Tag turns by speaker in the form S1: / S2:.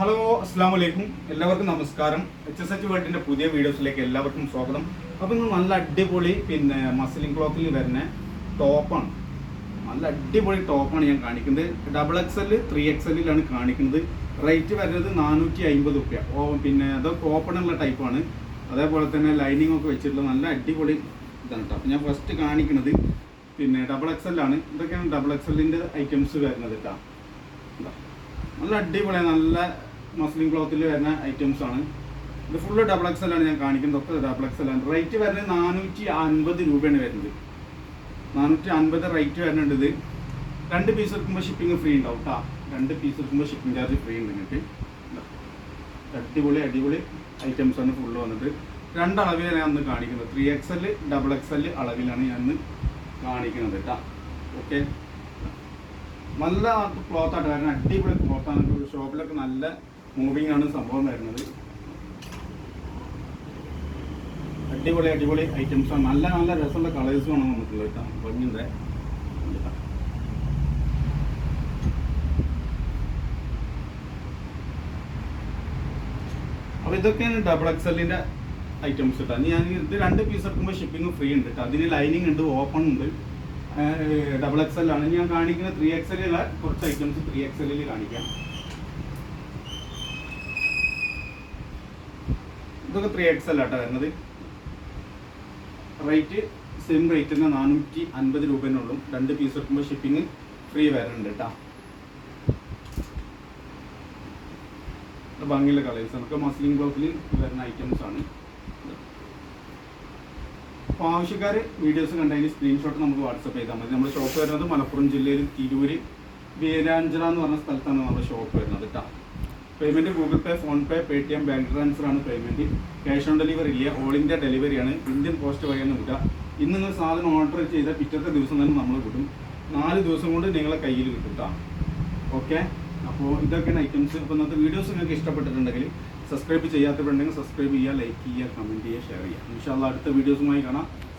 S1: Hello അസ്സാം വലൈക്കും എല്ലാവർക്കും നമസ്കാരം. എച്ച് എസ് എച്ച് വേൾഡിന്റെ പുതിയ വീഡിയോസിലേക്ക് എല്ലാവർക്കും സ്വാഗതം. അപ്പോൾ ഇന്ന് നല്ല അടിപൊളി പിന്നെ മസിലിംഗ് ക്ലോത്തിൽ വരുന്ന ടോപ്പാണ് നല്ല അടിപൊളി ടോപ്പാണ് ഞാൻ കാണിക്കുന്നത്. Double X L three X എല്ലിലാണ് കാണിക്കുന്നത്. റേറ്റ് വരുന്നത് നാനൂറ്റി അമ്പത് റുപ്യ. ഓ പിന്നെ അതൊക്കെ ഓപ്പൺ ഉള്ള ടൈപ്പാണ് അതേപോലെ തന്നെ ലൈനിങ് ഒക്കെ വെച്ചിട്ടുള്ള നല്ല അടിപൊളി ഇതാണ് കേട്ടോ അപ്പോൾ ഞാൻ ഫസ്റ്റ് കാണിക്കുന്നത് പിന്നെ ഡബിൾ എക്സ് എല്ലാണ് ഇതൊക്കെയാണ് ഡബിൾ എക്സ് എല്ലിന്റെ ഐറ്റംസ് വരുന്നത് കേട്ടോ. നല്ല അടിപൊളിയാണ് നല്ല മസ്ലിൻ ക്ലോത്തിൽ വരുന്ന ഐറ്റംസ് ആണ്. ഇത് ഫുള്ള് ഡബിൾ എക്സ് ആണ് ഞാൻ കാണിക്കുന്നത്. ഒക്കെ ഡബിൾ എക്സ് ആണ്. റേറ്റ് വരുന്നത് നാനൂറ്റി അൻപത് രൂപയാണ് വരുന്നത്. നാനൂറ്റി അൻപത് റേറ്റ് വരുന്നുണ്ട് ഇത്. രണ്ട് പീസ് എടുക്കുമ്പോൾ ഷിപ്പിംഗ് ഫ്രീ ഉണ്ടാവും കേട്ടോ രണ്ട് പീസ് എടുക്കുമ്പോൾ ഷിപ്പിംഗ് ചാർജ് ഫ്രീ ഉണ്ട് നിങ്ങൾക്ക്. അടിപൊളി അടിപൊളി ഐറ്റംസ് ആണ് ഫുള്ള് വന്നിട്ട് രണ്ട് അളവിലാണ് ഞാൻ അന്ന് കാണിക്കുന്നത്. Three X L double X L അളവിലാണ് ഞാൻ അന്ന് കാണിക്കുന്നത് കേട്ടോ ഓക്കെ നല്ല ക്ലോത്ത് ആയിട്ട് കാരണം അടിപൊളി ക്ലോത്താണ് ഷോപ്പിലൊക്കെ നല്ല മൂവിങ് ആണ് സംഭവം വരുന്നത്. അടിപൊളി അടിപൊളി ഐറ്റംസ് ആണ്. നല്ല നല്ല രസമുള്ള കളേഴ്സും ആണ് നമുക്കുള്ളത് കേട്ടോ. ഭംഗിയുടെ അപ്പൊ ഇതൊക്കെയാണ് ഡബിൾ എക്സലിന്റെ ഐറ്റംസ് കേട്ടോ. ഞാൻ ഇത് രണ്ട് പീസ് എടുക്കുമ്പോൾ ഷിപ്പിംഗ് ഫ്രീ ഉണ്ട് കേട്ടോ. അതിന് ലൈനിങ് ഉണ്ട് ഓപ്പൺ ഉണ്ട്. ഡബിൾ എക്സ് എൽ ആണ്. ഞാൻ കാണിക്കുന്ന ത്രീ എക്സ് കുറച്ച് ഐറ്റംസ് ത്രീ എക്സ് എല്ലിൽ കാണിക്കാം. ഇതൊക്കെ ത്രീ എക്സ് അല്ല കേട്ടോ വരുന്നത്. റേറ്റ് സെയിം റേറ്റ് തന്നെ നാനൂറ്റി അൻപത് രൂപേനുള്ളൂ രണ്ട് പീസ് എടുക്കുമ്പോൾ ഷിപ്പിംഗ് ഫ്രീ വരുന്നുണ്ട് കേട്ടോ ഭംഗിയുള്ള കളേഴ്സ് നമുക്ക് മസ്ലിം ബ്ലോക്കിൽ വരുന്ന ഐറ്റംസ് ആണ്. അപ്പോൾ ആവശ്യക്കാർ വീഡിയോസ് കണ്ടതിന് സ്ക്രീൻഷോട്ട് നമുക്ക് വാട്സപ്പ് ചെയ്താൽ മതി. നമ്മുടെ ഷോപ്പ് വരുന്നത് മലപ്പുറം ജില്ലയിൽ തിരൂര് വീരാഞ്ചിറ എന്ന് പറഞ്ഞ സ്ഥലത്താണ് നമ്മുടെ ഷോപ്പ് വരുന്നത് കേട്ടോ payment Google Pay PhonePe T M bank transfer ആണ് പേയ്മെന്റ് ക്യാഷ് ഓൺ ഡെലിവറി ഇല്ല ഓൾ ഇന്ത്യ ഡെലിവറിയാണ് ഇന്ത്യൻ പോസ്റ്റ് വഴിയാണ് വിടുക ഇന്ന് നിങ്ങൾ സാധനം ഓർഡർ ചെയ്താൽ പിറ്റത്തെ ദിവസം തന്നെ നമ്മൾ വിടും നാല് ദിവസം കൊണ്ട് നിങ്ങളെ കയ്യിൽ കിട്ടും കേട്ടോ ഓക്കെ അപ്പോൾ ഇതൊക്കെയാണ് ഐറ്റംസ് അപ്പോൾ ഇന്നത്തെ വീഡിയോസ് നിങ്ങൾക്ക് ഇഷ്ടപ്പെട്ടിട്ടുണ്ടെങ്കിൽ സബ്സ്ക്രൈബ് ചെയ്യാത്തവരുണ്ടെങ്കിൽ സബ്സ്ക്രൈബ് ചെയ്യുക ലൈക്ക് ചെയ്യുക കമന്റ് ചെയ്യുക ഷെയർ ചെയ്യുക. ഇൻഷാല്ല അടുത്ത വീഡിയോസുമായി കാണാം.